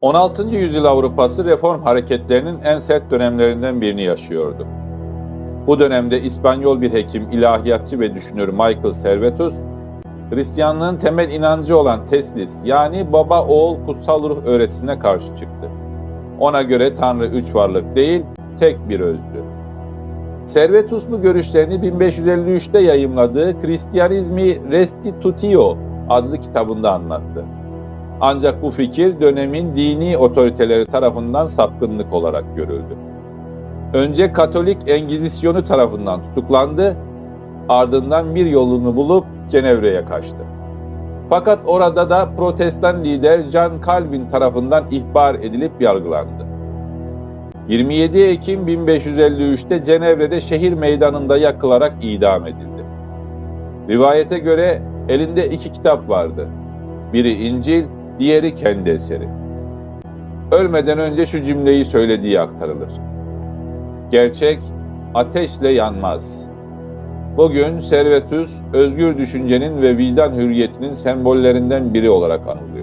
16. yüzyıl Avrupası reform hareketlerinin en sert dönemlerinden birini yaşıyordu. Bu dönemde İspanyol bir hekim, ilahiyatçı ve düşünür Michael Servetus, Hristiyanlığın temel inancı olan teslis yani baba oğul kutsal ruh öğretisine karşı çıktı. Ona göre Tanrı üç varlık değil, tek bir özdü. Servetus bu görüşlerini 1553'te yayımladığı Christianizmi Restitutio adlı kitabında anlattı. Ancak bu fikir dönemin dini otoriteleri tarafından sapkınlık olarak görüldü. Önce Katolik Engizisyonu tarafından tutuklandı, ardından bir yolunu bulup Cenevre'ye kaçtı. Fakat orada da protestan lider John Calvin tarafından ihbar edilip yargılandı. 27 Ekim 1553'te Cenevre'de şehir meydanında yakılarak idam edildi. Rivayete göre elinde iki kitap vardı. Biri İncil, diğeri kendi eseri. Ölmeden önce şu cümleyi söylediği aktarılır. Gerçek ateşle yanmaz. Bugün Servetus, özgür düşüncenin ve vicdan hürriyetinin sembollerinden biri olarak anılıyor.